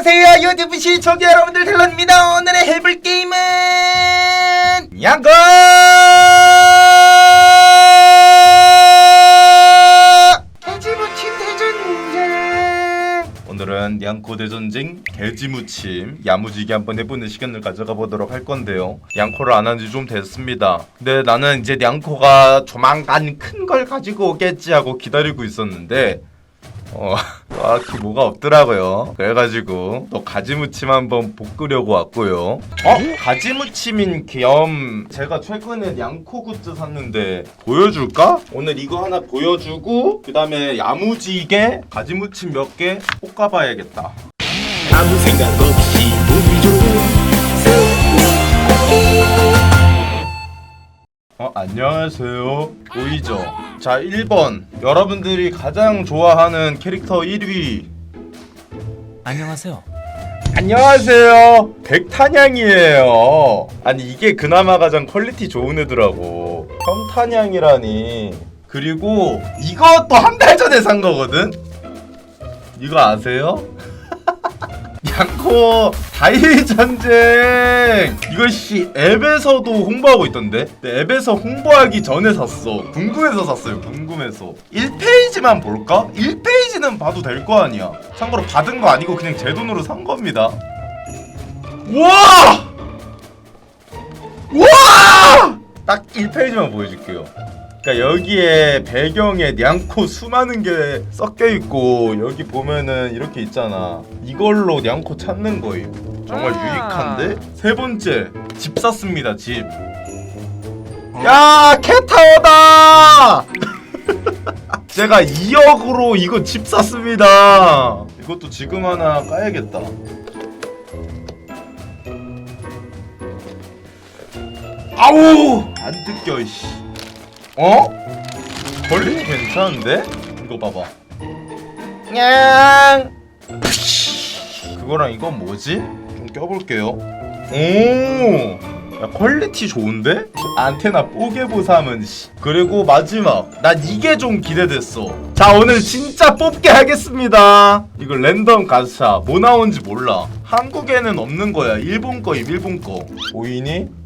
안녕하세요 유튜브 시청자 여러분들 텔러입니다. 오늘의 해볼 게임은 양거! 개지무침 대전쟁! 오늘은 양코 대전쟁 개지무침 야무지게 한번 해보는 시간을 가져가 보도록 할 건데요. 양코를 안 한 지 좀 됐습니다. 근데 나는 이제 양코가 조만간 큰 걸 가지고 오겠지 하고 기다리고 있었는데 어, 딱히 뭐가 없더라고요. 그래가지고 또 가지무침 한번 볶으려고 왔고요. 어? 가지무침인 겸 제가 최근에 양코 굿즈 샀는데 보여줄까? 오늘 이거 하나 보여주고 그 다음에 야무지게 가지무침 몇 개 볶아봐야겠다. 아무 생각 없이 보기 좋은 안녕하세요. 보이죠? 자, 1번. 여러분들이 가장 좋아하는 캐릭터 1위. 안녕하세요. 안녕하세요. 백탄양이에요. 아니 이게 그나마 가장 퀄리티 좋은 애더라고. 평탄양이라니. 그리고 이것도 한 달 전에 산 거거든. 이거 아세요? 양코 다일 전쟁 씨 앱에서도 홍보하고 있던데 근데 앱에서 홍보하기 전에 샀어 궁금해서 샀어요 궁금해서 1페이지만 볼까? 1페이지는 봐도 될 거 아니야 참고로 받은 거 아니고 그냥 제 돈으로 산 겁니다 와! 와! 1페이지만 보여줄게요 그러니까 여기에 배경에 냥코 수많은 게 섞여 있고 여기 보면은 이렇게 있잖아. 이걸로 냥코 찾는 거예요. 정말 아. 유익한데 세 번째 집 샀습니다. 집. 야 캣타워다. 제가 2억으로 이거 집 샀습니다. 이것도 지금 하나 까야겠다. 아우 안 뜯겨 씨. 어? 퀄리티 괜찮은데? 이거 봐봐. 냥. 그거랑 이건 뭐지? 좀 껴볼게요. 오. 야, 퀄리티 좋은데? 안테나 뽀개보 삼은 씨. 그리고 마지막 난 이게 좀 기대됐어 자 오늘 진짜 뽑게 하겠습니다 이거 랜덤 가샤 뭐 나온지 몰라 한국에는 없는 거야 일본 거임 일본 거 보이니?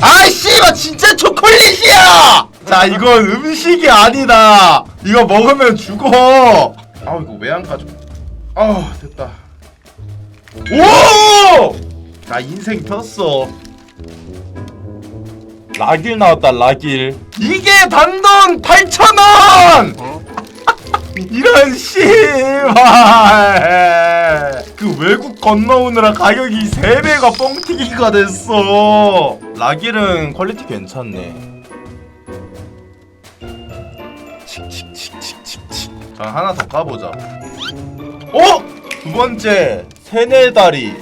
아이씨 이거 진짜 초콜릿이야! 자 이건 음식이 아니다. 이거 먹으면 죽어. 아 이거 왜 안 가져? 아 됐다. 오! 나 인생 폈어. 라길 나왔다 라길 이게 단돈 8,000원! 이런 씨발. 그 외국 건너오느라 가격이 3배가 뻥튀기가 됐어 라길은 퀄리티 괜찮네. 칙칙칙칙칙칙 자 하나 더 까보자. 어? 두 번째 세네다리.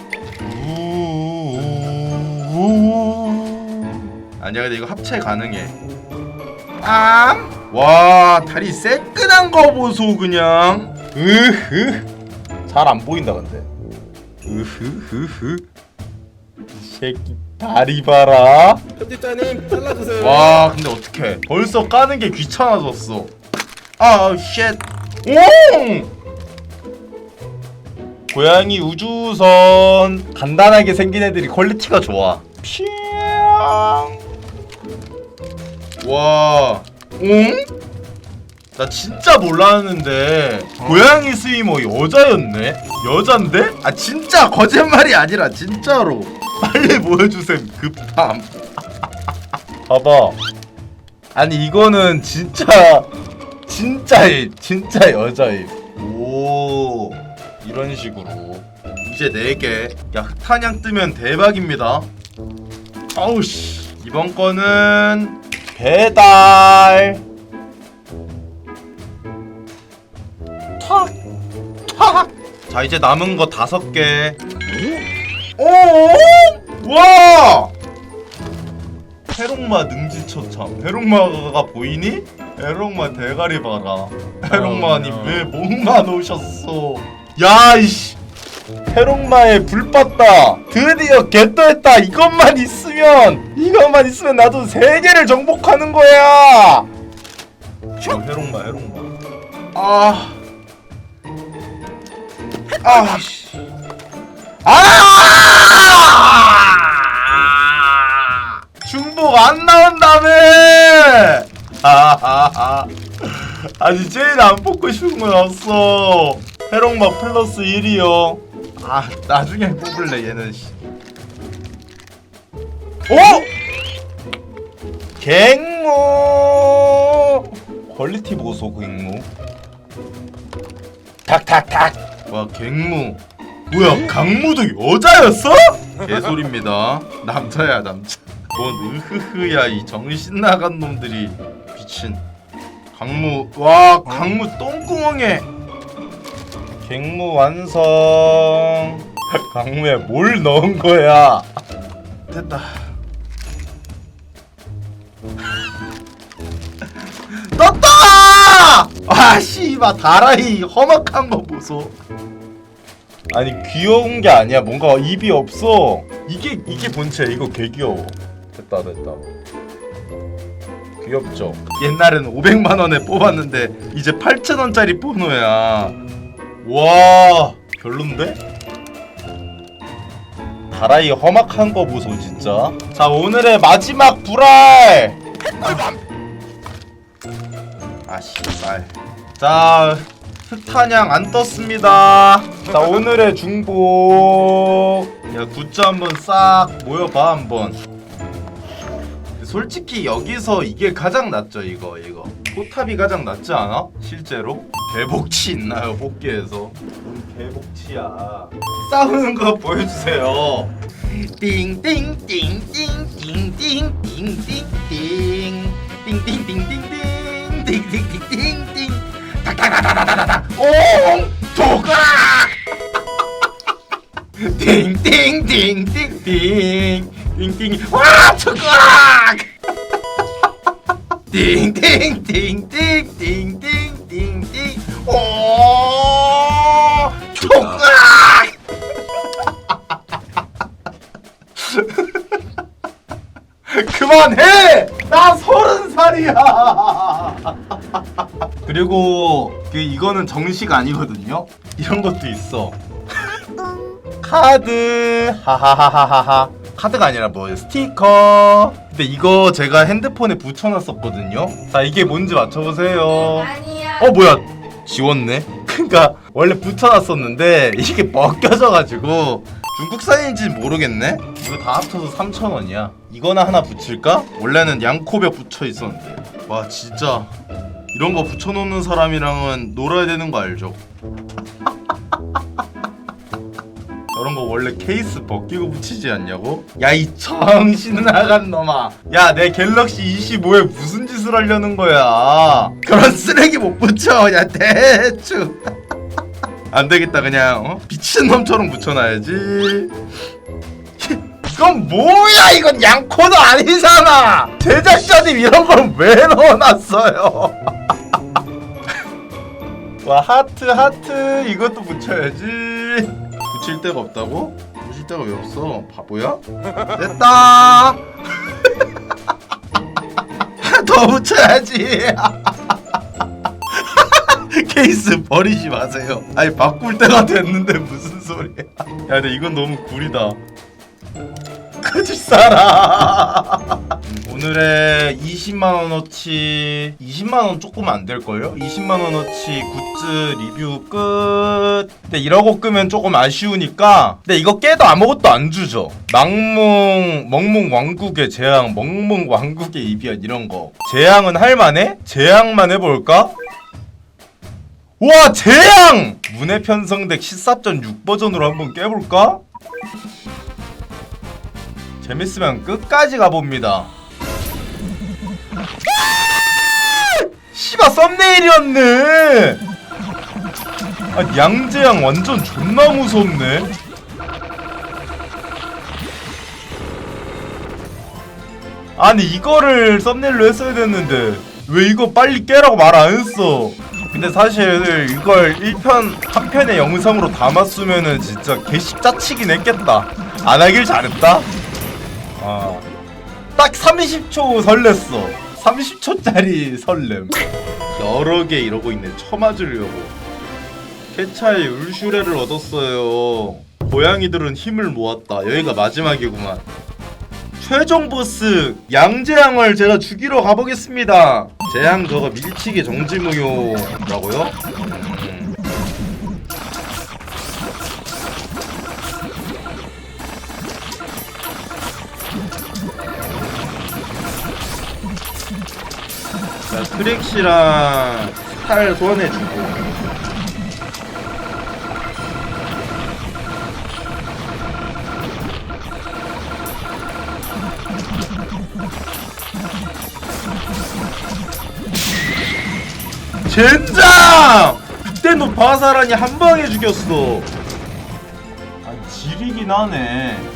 아니야 근데 이거 합체 가능해. 아? 와 다리 새끈한 거 보소 그냥. 으흐. 잘 안 보인다 근데. 으흐흐흐. 이 새끼 다리 봐라. 편집자님 잘라주세요. 와 근데 어떡해. 벌써 까는 게 귀찮아졌어. 아쉣. 오! 고양이 우주선. 간단하게 생긴 애들이 퀄리티가 좋아. 와. 응? 나 진짜 몰랐는데. 고양이 스위머 여자였네? 여잔데? 아 진짜 거짓말이 아니라 진짜로 빨리 보여주셈 급함 봐봐. 아니 이거는 진짜 진짜임 진짜 여자임 오 이런 식으로. 이제 4개. 야 흑탄양 뜨면 대박입니다. 아우씨. 이번 거는 배달. 탁! 탁! 자 이제 남은 거 다섯 개 오! 와! 해롱마 능지처참. 해롱마가 보이니? 해롱마 대가리 봐라. 해롱마님 어, 왜 목만 오셨어? 야 이씨. 해롱마에 불 빴다. 드디어 개떠했다. 이것만 있으면 이것만 있으면 나도 세계를 정복하는 거야. 어, 해롱마 해롱마. 아. 아 씨. 아! 아하하. 아니 제일 안 뽑고 싶은 거 나왔어. 해롱마 플러스 1이요. 아 나중에 뽑을래 얘는. 씨. 오! 갱무. 퀄리티 보소 갱무. 탁탁탁. 와 갱무. 뭐야 강무도 여자였어? 개소리입니다. 남자야 남자. 뭔 으흐흐야 이 정신 나간 놈들이 미친. 강무 와 강무 똥구멍에 갱무 완성. 강무에 뭘 넣은 거야? 됐다. 떴다! 아 씨발 다라이 험악한 거 보소. 아니 귀여운 게 아니야 뭔가 입이 없어 이게 이게 본체 이거 개 귀여워 됐다 됐다 귀엽죠 옛날에는 500만 원에 뽑았는데 이제 8천 원짜리 포노야 와 별론데 다라이 험악한 거 보소 진짜 자 오늘의 마지막 불알 아 씨발 자 흑탄양 안 떴습니다. 자 오늘의 중복. 야 굿즈 한번 싹 모여봐 한번. 솔직히 여기서 이게 가장 낫죠 이거 이거. 포탑이 가장 낫지 않아? 실제로? 개복치 있나요 뽑기에서? 뭔 개복치야. 싸우는 거 보여주세요. 띵띵띵띵띵띵띵띵띵 띵띵띵띵띵띵띵띵띵 다다다다다다다 옹 도각 띵띵띵띵띵 띵띵 와 도각 띵띵띵띵띵띵띵띵 오 도각 그만해! 나 서른 살이야! 그리고 그 이거는 정식 아니거든요? 이런 것도 있어. 카드 하하하하하 카드가 아니라 뭐 스티커. 근데 이거 제가 핸드폰에 붙여놨었거든요. 자 이게 뭔지 맞춰보세요. 아니야. 어 뭐야? 지웠네. 그니까 원래 붙여놨었는데 이게 벗겨져가지고 중국산인지 모르겠네. 이거 다 합쳐서 3,000원이야. 이거나 하나 붙일까? 원래는 양코벽 붙여 있었는데. 와 진짜. 이런 거 붙여놓는 사람이랑은 놀아야 되는 거 알죠? 저런 거 원래 케이스 벗기고 붙이지 않냐고? 야 이 정신 나간 놈아. 야 내 갤럭시 25에 무슨 짓을 하려는 거야? 그런 쓰레기 못 붙여 야 대충. 안 되겠다 그냥 어? 미친놈처럼 붙여놔야지. 이건 뭐야 이건 양코도 아니잖아. 제작자님 이런 걸 왜 넣어놨어요? 와 하트 하트. 이것도 붙여야지 붙일 데가 없다고? 붙일 데가 왜 없어? 바보야? 됐다! 더 붙여야지! 케이스 버리지 마세요. 아니 바꿀 때가 됐는데 무슨 소리야. 야 근데 이건 너무 구리다. 거짓 살아 오늘의 20만원어치 20만원 조금 안 될걸요? 20만원어치 굿즈 리뷰 끝 근데 이러고 끄면 조금 아쉬우니까 근데 이거 깨도 아무것도 안 주죠 망몽 멍몽 왕국의 재앙 멍몽 왕국의 이변 이런 거 재앙은 할만해? 재앙만 해볼까? 와 재앙! 문해 편성덱 14.6 버전으로 한번 깨볼까? 재밌으면 끝까지 가봅니다 씨바 썸네일이었네. 아 양재양 완전 존나 무섭네. 아니 이거를 썸네일로 했어야 됐는데 왜 이거 빨리 깨라고 말 안 했어? 근데 사실 이걸 1편 한편의 영상으로 담았으면은 진짜 개씹 짜치긴 했겠다. 안 하길 잘했다. 아딱 30초 설렜어. 30초짜리 설렘. 여러 개 이러고 있네. 쳐맞으려고. 캐차의 울슈레를 얻었어요. 고양이들은 힘을 모았다. 여기가 마지막이구만. 최종 보스 양재양을 제가 죽이러 가보겠습니다. 재앙 저거 밀치기 정지무효라고요? 크릭시랑 스탈 소환해주고 젠장! 그때 너 바사라니 한 방에 죽였어. 아, 지리긴 하네.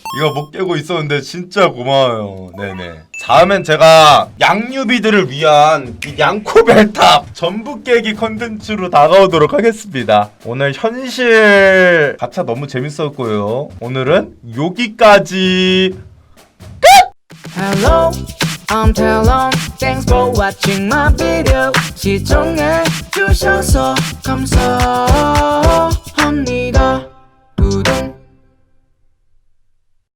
이거 못 깨고 있었는데 진짜 고마워요. 네네. 다음엔 제가 양유비들을 위한 이 양코벨탑 전부 깨기 컨텐츠로 다가오도록 하겠습니다. 오늘 현실 가차 너무 재밌었고요. 오늘은 여기까지. Hello, I'm Talon. Thanks for watching my video. 시청해 주셔서 감사.